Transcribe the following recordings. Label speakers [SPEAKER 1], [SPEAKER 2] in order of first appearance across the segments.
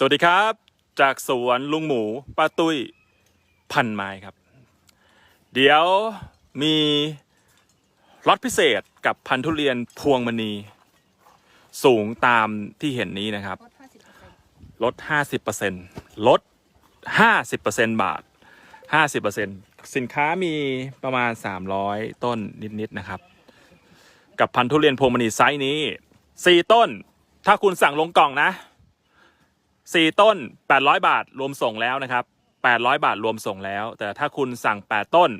[SPEAKER 1] สวัสดีครับ จากสวนลุงหมูป้าตุ้ยพันไม้ครับ เดี๋ยวมีล็อตพิเศษกับพันธุเรียนพวงมณี สูงตามที่เห็นนี้นะครับ
[SPEAKER 2] ลด 50%
[SPEAKER 1] ลด 50%บาท 50%สินค้ามีประมาณ 300 ต้นนิดๆนะครับ กับพันธุเรียนพวงมณีไซส์นี้ 4 ต้น ถ้าคุณสั่งลงกล่องนะ 4ต้น 800 บาทรวมส่งแล้วนะครับ 800 บาทรวมส่งแล้ว แต่ถ้าคุณสั่ง 8 ต้น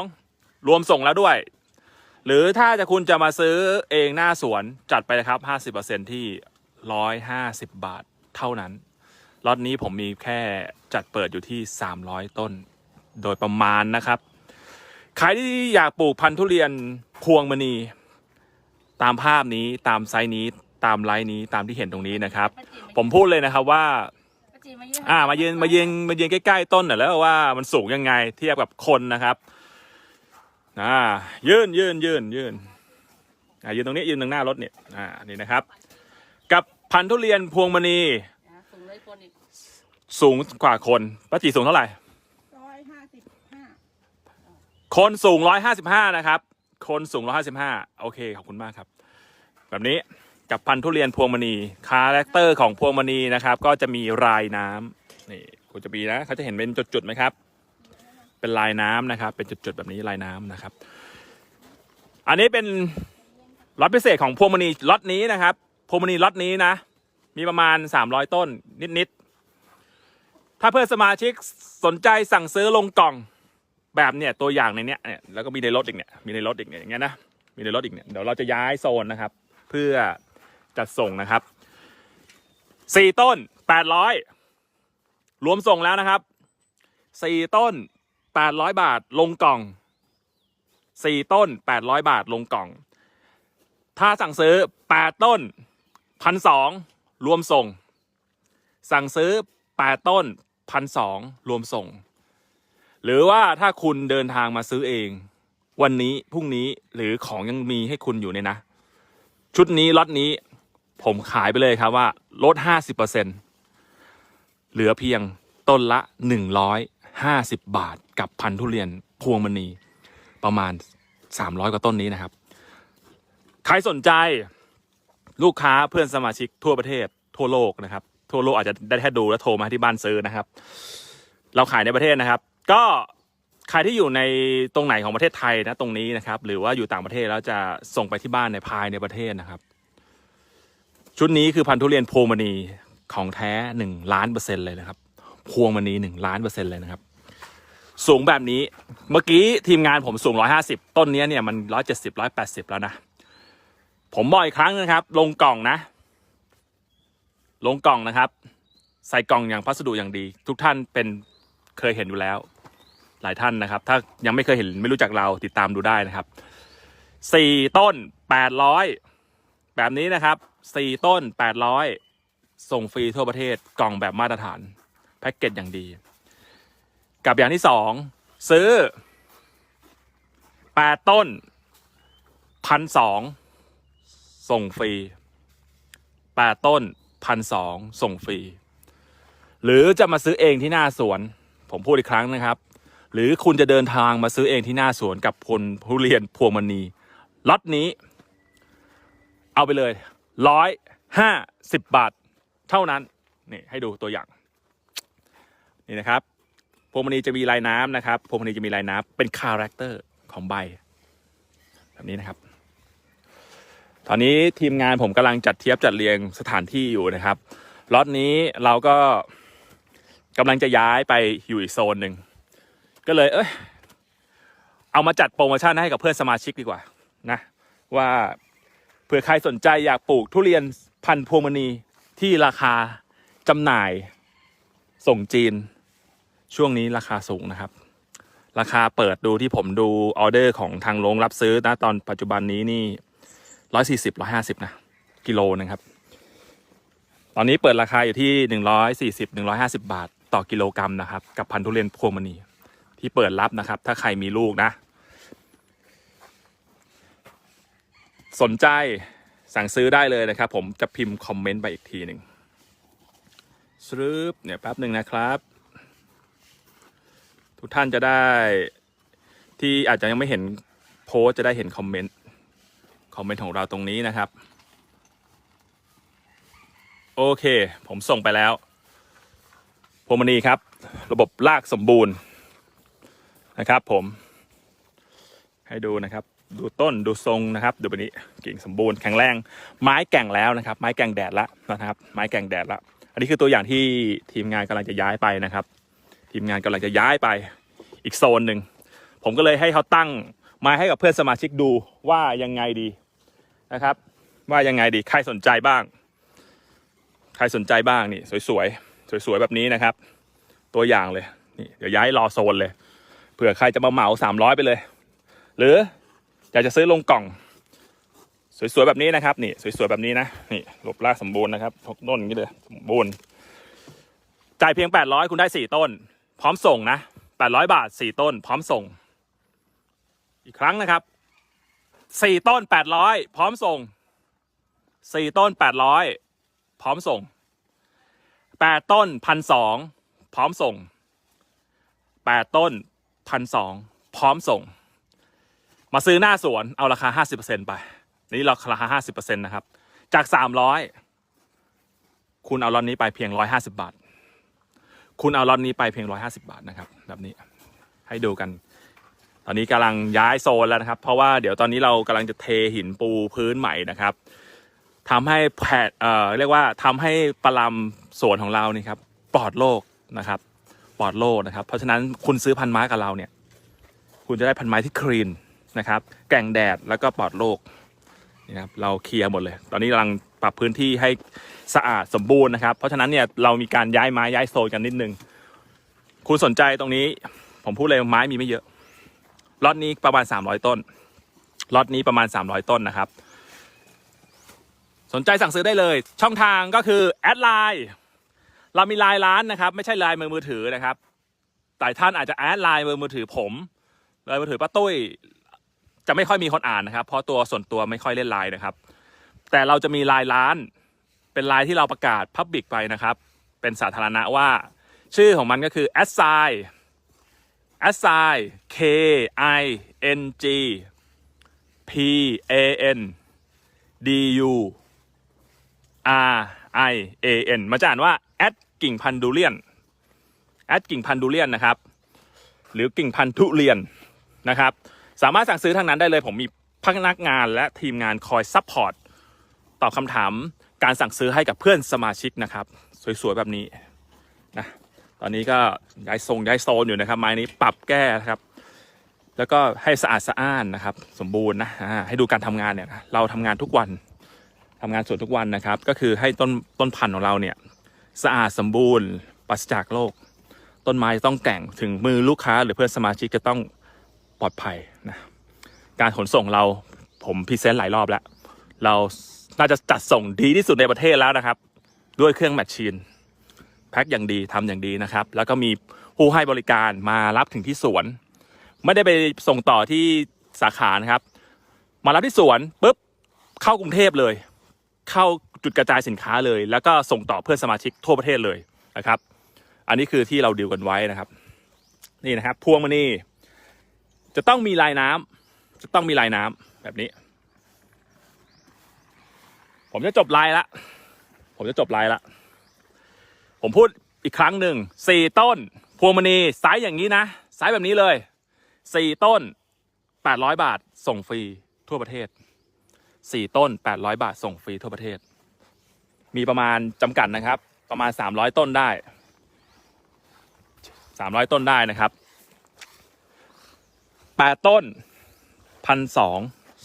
[SPEAKER 1] 1,200รวมส่งแล้วด้วย หรือถ้าจะคุณจะมาซื้อเองหน้าสวนจัดไปเลยครับ 50%ที่ 150 บาทเท่านั้นล็อตนี้ผมมีแค่จัดเปิดอยู่ที่ 300 ต้น โดยประมาณนะครับ ใครที่อยากปลูกพันธุ์ทุเรียนพวงมณี ตามภาพนี้ตามไซส์นี้ ตามไลน์นี้ตามที่เห็นตรงนี้นะครับ ผมพูดเลยนะครับว่า
[SPEAKER 2] ป้ามายืน
[SPEAKER 1] อ่ามายืนมายืนมายืนใกล้ๆต้นหน่อยแล้วว่ามันสูงยังไงเทียบกับคนนะครับอ่ายืนยืนยืนยืนอ่ายืนตรงนี้ยืนตรงหน้ารถเนี่ยอ่านี่นะครับ กับพันธุ์ทุเรียนพวงมณี
[SPEAKER 2] สูงเลยคนอีก
[SPEAKER 1] สูงกว่าคนป้าจีสูงเท่าไหร่
[SPEAKER 3] ร้อยห้าสิบห้า
[SPEAKER 1] คนสูง155นะครับ คนสูง155โอเคขอบคุณมากครับ แบบนี้ กับพันธุ์ทุเรียนพวงมณีคาแรคเตอร์ของพวงมณีนะครับ ก็จะมีรายน้ำนี่คุณจะมีนะเขาจะเห็นเป็นจุดๆไหมครับ เป็นลายน้ำนะครับ เป็นจุดๆแบบนี้ลายน้ำนะครับ อันนี้เป็นล็อตพิเศษของพวงมณีล็อตนี้นะครับพวงมณีล็อตนี้นะ มีประมาณ 300 ต้นนิดๆถ้าเพื่อนสมาชิกสนใจสั่งซื้อลงกล่องแบบเนี่ยตัวอย่างในเนี้ยเนี่ยแล้วก็มีในรถอีกเนี่ยมีในรถอีกเนี่ยอย่างเงี้ยนะมีในรถอีกเนี่ยเดี๋ยวเราจะย้ายโซนนะครับ เพื่อ จัดส่งนะครับสี่ต้นแปดร้อยรวมส่งแล้วนะครับสี่ต้นแปดร้อยบาทลงกล่องสี่ต้นแปดร้อยบาทลงกล่อง ถ้าสั่งซื้อแปดต้นพันสองรวมส่ง สั่งซื้อแปดต้นพันสองรวมส่ง หรือว่าถ้าคุณเดินทางมาซื้อเอง วันนี้พรุ่งนี้หรือของยังมีให้คุณอยู่เนี่ยนะ ชุดนี้ล็อตนี้ ผมขายไปเลยครับว่าลดห้าสิบเหลือเพียงต้นละหนึ่งร้อยห้าสิบาทกับพันธุเรียนพวงมณีประมาณสามร้อยกว่าต้นนี้นะครับ ใครสนใจลูกค้าเพื่อนสมาชิกทั่วประเทศทั่วโลกนะครับ ทั่วโลกอาจจะได้แค่ดูแล้วโทรมาที่บ้านซื้อนะครับ เราขายในประเทศนะครับ ก็ใครที่อยู่ในตรงไหนของประเทศไทยนะตรงนี้นะครับ หรือว่าอยู่ต่างประเทศแล้วจะส่งไปที่บ้านในภายในประเทศนะครับ ชุดนี้คือพันธุเรียนพวงมณีของแท้หนึ่งล้านเปอร์เซ็นต์เลยนะครับ พวงมณีหนึ่งล้านเปอร์เซ็นต์เลยนะครับ สูงแบบนี้เมื่อกี้ทีมงานผมสูงร้อยห้าสิบต้นนี้เนี่ยมันร้อยเจ็ดสิบร้อยแปดสิบแล้วนะ ผมบอกอีกครั้งนะครับ ลงกล่องนะ ลงกล่องนะครับ ใส่กล่องอย่างพัสดุอย่างดี ทุกท่านเป็นเคยเห็นอยู่แล้ว หลายท่านนะครับ ถ้ายังไม่เคยเห็นไม่รู้จักเราติดตามดูได้นะครับสี่ต้นแปดร้อย แบบนี้นะครับสี่ต้นแปดร้อยส่งฟรีทั่วประเทศกล่องแบบมาตรฐาน แพ็กเกจอย่างดี กับอย่างที่สองซื้อแปดต้นพันสองส่งฟรีแปดต้นพันสองส่งฟรี หรือจะมาซื้อเองที่หน้าสวน ผมพูดอีกครั้งนะครับ หรือคุณจะเดินทางมาซื้อเองที่หน้าสวนกับพลผู้เรียนพวงมณีล็อตนี้ เอาไปเลยร้อยห้าสิบบาทเท่านั้นนี่ให้ดูตัวอย่างนี่นะครับพวงมณีจะมีลายน้ำนะครับพวงมณีจะมีลายน้ำเป็นคาแรคเตอร์ของใบ แบบนี้นะครับ ตอนนี้ทีมงานผมกำลังจัดเทียบจัดเรียงสถานที่อยู่นะครับล็อตนี้เราก็กำลังจะย้ายไปอยู่อีกโซนหนึ่งก็เลย เอ้ยเอามาจัดโปรโมชั่นให้กับเพื่อนสมาชิกดีกว่า นะ ว่า ผื่อใครสนใจอยากปลูกทุเรียนพันธุ์พวงมณีที่ราคาจำหน่าย ส่งจีน ช่วงนี้ราคาสูงนะครับ ราคาเปิดดูที่ผมดูออเดอร์ของทางโรงรับซื้อนะตอนปัจจุบันนี้นี่ร้อยสี่สิบร้อยห้าสิบนะกิโลนะครับ ตอนนี้เปิดราคาอยู่ที่หนึ่งร้อยสี่สิบหนึ่งร้อยห้าสิบาท ต่อกิโลกรัมนะครับ กับพันธุ์ทุเรียนพวงมณีที่เปิดรับนะครับ ถ้าใครมีลูกนะ สนใจสั่งซื้อได้เลยนะครับ ผมจะพิมพ์คอมเมนต์ไปอีกทีหนึ่งสรึบเนี่ยแป๊บหนึ่งนะครับ ทุกท่านจะได้ที่อาจจะยังไม่เห็นโพสจะได้เห็นคอมเมนต์คอมเมนต์ของเราตรงนี้นะครับ โอเค ผมส่งไปแล้วพมณีครับ ระบบลากสมบูรณ์นะครับ ผม ให้ดูนะครับ ดูต้นดูทรงนะครับดูแบบนี้กิ่งสมบูรณ์แข็งแรง ไม้แก่งแล้วนะครับ ไม้แก่งแดดละนะครับ ไม้แก่งแดดละอันนี้คือตัวอย่างที่ทีมงานกำลังจะย้ายไปนะครับ ทีมงานกำลังจะย้ายไปอีกโซนหนึ่งผมก็เลยให้เขาตั้งไม้ให้กับเพื่อนสมาชิกดูว่ายังไงดีนะครับ ว่ายังไงดีใครสนใจบ้าง ใครสนใจบ้างนี่สวยๆสวยๆแบบนี้นะครับ ตัวอย่างเลยนี่เดี๋ยวย้ายรอโซนเลยเผื่อใครจะมาเหมาสามร้อยไปเลย หรือ อยากจะซื้อลงกล่อง สวยๆแบบนี้นะครับ นี่สวยๆแบบนี้นะนี่หลบลากสมบูรณ์นะครับทุกต้นนี้เลยสมบูรณ์จ่ายเพียงแปดร้อยคุณได้สี่ต้น พร้อมส่งนะแปดร้อยบาทสี่ต้น พร้อมส่ง อีกครั้งนะครับสี่ต้นแปดร้อยพร้อมส่งสี่ต้นแปดร้อยพร้อมส่งแปดต้นพันสองพร้อมส่งแปดต้นพันสองพร้อมส่ง มาซื้อหน้าสวนเอาราคาห้าสิบเปอร์เซ็นไป นี่เราคาห้าสิบเปอร์เซ็นนะครับ จากสามร้อยคุณเอาล็อตนี้ไปเพียงร้อยห้าสิบาท คุณเอาล็อตนี้ไปเพียงร้อยห้าสิบาทนะครับ แบบนี้ให้ดูกัน ตอนนี้กำลังย้ายโซนแล้วนะครับ เพราะว่าเดี๋ยวตอนนี้เรากำลังจะเทหินปูพื้นใหม่นะครับทำให้แผดเอ่อเรียกว่าทำให้ปลามสวนของเรานี่ครับปลอดโรคนะครับ ปลอดโรคนะครับ เพราะฉะนั้นคุณซื้อพันไม้กับเราเนี่ย คุณจะได้พันไม้ที่คลีน นะครับ แก่งแดดแล้วก็ปลอดโรคนี่นะครับเราเคลียร์หมดเลย ตอนนี้กำลังปรับพื้นที่ให้สะอาดสมบูรณ์นะครับ เพราะฉะนั้นเนี่ยเรามีการย้ายไม้ย้ายโซนกันนิดนึง คุณสนใจตรงนี้ ผมพูดเลยไม้มีไม่เยอะล็อตนี้ประมาณ 300 ต้นล็อตนี้ประมาณ 300 ต้นนะครับ สนใจสั่งซื้อได้เลย ช่องทางก็คือแอดไลน์เรามีไลน์ร้านนะครับ ไม่ใช่ไลน์มือมือถือนะครับแต่ท่านอาจจะแอดไลน์มือมือถือผมไลน์มือถือป้าตุ้ย จะไม่ค่อยมีคนอ่านนะครับ เพราะตัวส่วนตัวไม่ค่อยเล่นไลน์นะครับ แต่เราจะมีไลน์ร้าน เป็นไลน์ที่เราประกาศพับบิกไปนะครับ เป็นสาธารณะว่า ชื่อของมันก็คือ a s s i a s s i K I N G P A N D U R I A N มาจะอ่านว่าแอดกิ่งพันดูเลียนแอดกิ่งพันดูเลียนนะครับ หรือกิ่งพันธุเรียนนะครับ สามารถสั่งซื้อทางนั้นได้เลย ผมมีพนักงานและทีมงานคอยซัพพอร์ตตอบคำถามการสั่งซื้อให้กับเพื่อนสมาชิกนะครับ สวยๆ แบบนี้นะตอนนี้ก็ย้ายทรงย้ายโซนอยู่นะครับ ไม้นี้ปรับแก้นะครับ แล้วก็ให้สะอาดสะอ้านนะครับ สมบูรณ์นะให้ดูการทำงานเนี่ยนะเราทำงานทุกวันทำงานสวนทุกวันนะครับ ก็คือให้ต้นต้นพันธุ์ของเราเนี่ยสะอาดสมบูรณ์ปราศจากโรคต้นไม้ต้องแก่งถึงมือลูกค้า หรือเพื่อนสมาชิกจะต้องปลอดภัย การขนส่งเราผมพรีเซนต์หลายรอบแล้ว เราน่าจะจัดส่งดีที่สุดในประเทศแล้วนะครับ ด้วยเครื่องแมชชีนแพ็คอย่างดีทำอย่างดีนะครับ แล้วก็มีผู้ให้บริการมารับถึงที่สวน ไม่ได้ไปส่งต่อที่สาขานะครับ มารับที่สวนปุ๊บเข้ากรุงเทพเลย เข้าจุดกระจายสินค้าเลย แล้วก็ส่งต่อเพื่อนสมาชิกทั่วประเทศเลยนะครับ อันนี้คือที่เราดีลกันไว้นะครับ นี่นะครับ พวงมณีจะต้องมีลายน้ำ จะต้องมีลายน้ำแบบนี้ ผมจะจบลายละ ผมจะจบลายละ ผมพูดอีกครั้งหนึ่งสี่ต้น พวงมณีไซส์อย่างนี้นะไซส์แบบนี้เลยสี่ต้นแปดร้อยบาทส่งฟรีทั่วประเทศสี่ต้นแปดร้อยบาทส่งฟรีทั่วประเทศ มีประมาณจำกัดนะครับ ประมาณสามร้อยต้นได้สามร้อยต้นได้นะครับแปดต้น พันสอง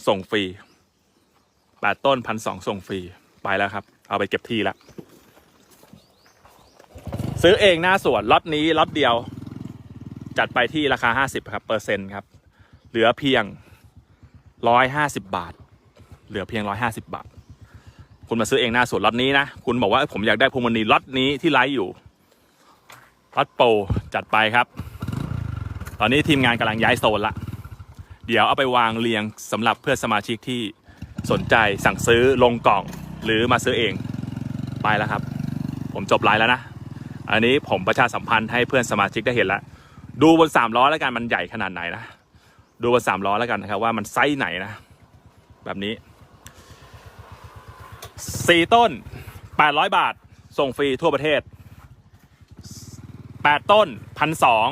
[SPEAKER 1] ส่งฟรีแปดต้นพันสองส่งฟรี ไปแล้วครับ เอาไปเก็บที่แล้วซื้อเองหน้าสวนล็อตนี้ล็อตเดียว จัดไปที่ราคาห้าสิบครับ เปอร์เซ็นต์ครับ เหลือเพียงร้อยห้าสิบบาท เหลือเพียงร้อยห้าสิบาท คุณมาซื้อเองหน้าสวนล็อตนี้นะ คุณบอกว่าผมอยากได้พวงมณีล็อตนี้ที่ไลฟ์อยู่ล็อตโปรจัดไปครับ ตอนนี้ทีมงานกำลังย้ายโซนละ เดี๋ยวเอาไปวางเรียงสำหรับเพื่อนสมาชิกที่สนใจสั่งซื้อลงกล่องหรือมาซื้อเองไปแล้วครับ ผมจบไลน์แล้วนะ อันนี้ผมประชาสัมพันธ์ให้เพื่อนสมาชิกได้เห็นแล้ว ดูบนสามล้อแล้วกันมันใหญ่ขนาดไหนนะ ดูบนสามล้อแล้วกันนะครับว่ามันไซส์ไหนนะ แบบนี้สี่ต้นแปดร้อยบาท ส่งฟรีทั่วประเทศแปดต้นพันสอง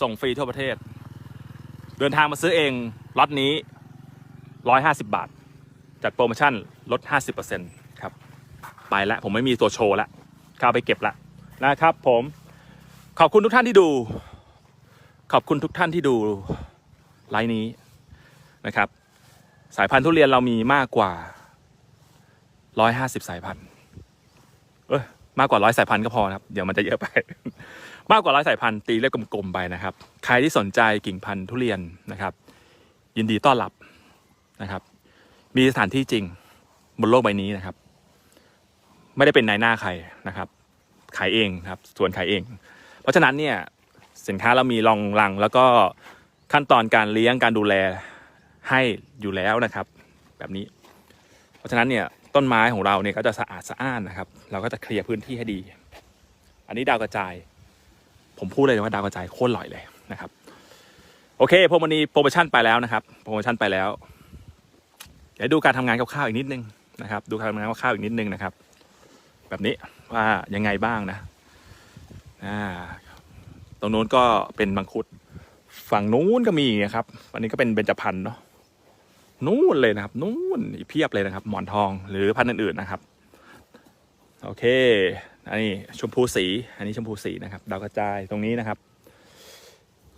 [SPEAKER 1] ส่งฟรีทั่วประเทศ เดินทางมาซื้อเองล็อตนี้ร้อยห้าสิบบาท จัดโปรโมชั่นลดห้าสิบเปอร์เซ็นต์ครับ ไปแล้วผมไม่มีตัวโชว์แล้วข้าไปเก็บละนะครับผมขอบคุณทุกท่านที่ดู ขอบคุณทุกท่านที่ดูไลฟ์นี้นะครับ สายพันธุ์ทุเรียนเรามีมากกว่า 150 สายพันธุ์เออมากกว่าร้อยสายพันธุ์ก็พอครับ เดี๋ยวมันจะเยอะไป มากกว่าร้อยสายพันธุ์ตีเลขกลมๆไปนะครับ ใครที่สนใจกิ่งพันธุ์ทุเรียนนะครับ ยินดีต้อนรับนะครับ มีสถานที่จริงบนโลกใบนี้นะครับ ไม่ได้เป็นนายหน้าใครนะครับ ขายเองครับส่วนขายเอง เพราะฉะนั้นเนี่ยสินค้าเรามีรองรังแล้วก็ขั้นตอนการเลี้ยงการดูแลให้อยู่แล้วนะครับ แบบนี้ เพราะฉะนั้นเนี่ยต้นไม้ของเราเนี่ยก็จะสะอาดสะอ้านนะครับ เราก็จะเคลียร์พื้นที่ให้ดี อันนี้ดาวกระจาย ผมพูดเลยว่าดาวกระจายโคตรอร่อยเลยนะครับ โอเคพวกวันนี้โปรโมชั่นไปแล้วนะครับโปรโมชั่นไปแล้วเดี๋ยวดูการทำงานคร่าวๆอีกนิดนึงนะครับ ดูการทำงานคร่าวๆอีกนิดนึงนะครับ แบบนี้ว่ายังไงบ้างนะอ่าตรงนู้นก็เป็นมังคุดฝั่งนู้นก็มีนะครับ อันนี้ก็เป็นเบญจพรรณเนาะนู่นเลยนะครับนู่นอีกเพียบเลยนะครับ หมอนทองหรือพันธุ์อื่นๆนะครับ โอเค อันนี้ชมพูสี อันนี้ชมพูสีนะครับ ดาวกระจายตรงนี้นะครับ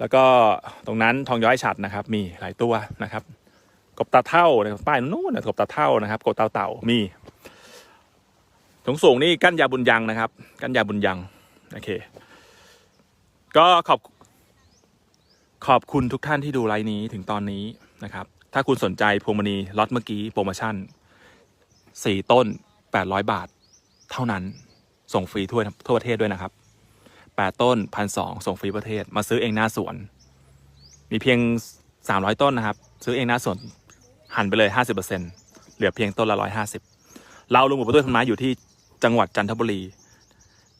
[SPEAKER 1] แล้วก็ตรงนั้นทองย้อยฉัดนะครับ มีหลายตัวนะครับ กบตาเท่านะครับป้ายนู้นนะกบตาเท่านะครับ กบเต่าเต่ามีสูงสูงนี่กั้นยาบุญยังนะครับ กั้นยาบุญยังโอเค ก็ขอบขอบคุณทุกท่านที่ดูไลน์นี้ถึงตอนนี้นะครับ ถ้าคุณสนใจพวงมณีล็อตเมื่อกี้โปรโมชั่นสี่ต้นแปดร้อยบาท เท่านั้น ส่งฟรีทั่วทั่วประเทศด้วยนะครับแปดต้นพันสองส่งฟรีประเทศ มาซื้อเองหน้าสวน มีเพียงสามร้อยต้นนะครับ ซื้อเองหน้าสวนหันไปเลยห้าสิบเปอร์เซ็นเหลือเพียงต้นละร้อยห้าสิบเราลุงหมูประตูต้นไม้อยู่ที่จังหวัดจันทบุรี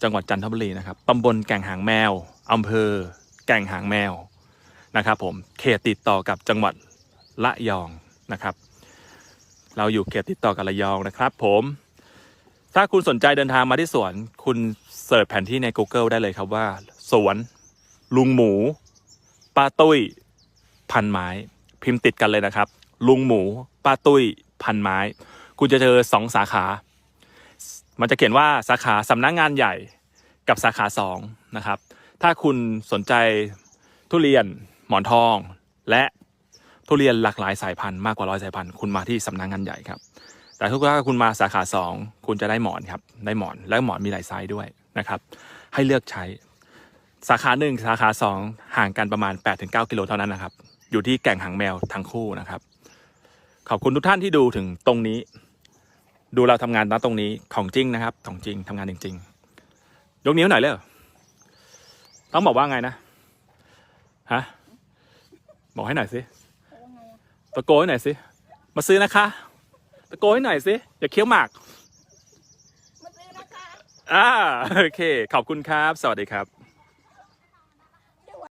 [SPEAKER 1] จังหวัดจันทบุรีนะครับตำบลแก่งหางแมวอำเภอ แก่งหางแมวนะครับ ผมเขตติดต่อกับจังหวัดละยองนะครับ เราอยู่เขตติดต่อกับระยองนะครับ ผม ถ้าคุณสนใจเดินทางมาที่สวน คุณเสิร์ชแผนที่ใน Google ได้เลยครับว่า สวน ลุงหมูป้าตุ้ย พันไม้ พิมพ์ติดกันเลยนะครับ ลุงหมูป้าตุ้ย พันไม้ คุณจะเจอสองสาขา มันจะเขียนว่าสาขาสำนักงงานใหญ่กับสาขาสองนะครับ ถ้าคุณสนใจทุเรียนหมอนทอง และทุเรียนหลากหลายสายพันธุ์มากกว่าร้อยสายพันธุ์คุณมาที่สำนักงงานใหญ่ครับ แต่ทุกครั้งคุณมาสาขาสองคุณจะได้หมอนครับ ได้หมอน และหมอนมีหลายไซส์ด้วยนะครับ ให้เลือกใช้ สาขาหนึ่งสาขาสองห่างกันประมาณ 8-9 กิโลเท่านั้นนะครับ อยู่ที่แก่งหางแมวทั้งคู่นะครับ ขอบคุณทุกท่านที่ดูถึงตรงนี้ ดูเราทำงานณตรงนี้ของจริงนะครับ ของจริงทำงานจริง ๆ ยกนิ้วหน่อยเลยต้องบอกว่าไงนะ ฮะ บอกให้หน่อยสิ ตะโกนให้หน่อยสิ มาซื้อนะคะะโกนให้หน่อยสิอย่าเคี้ยวหมาก
[SPEAKER 3] มาซื้อนะคะ
[SPEAKER 1] อ่าโอเค ขอบคุณครับ สวัสดีครับ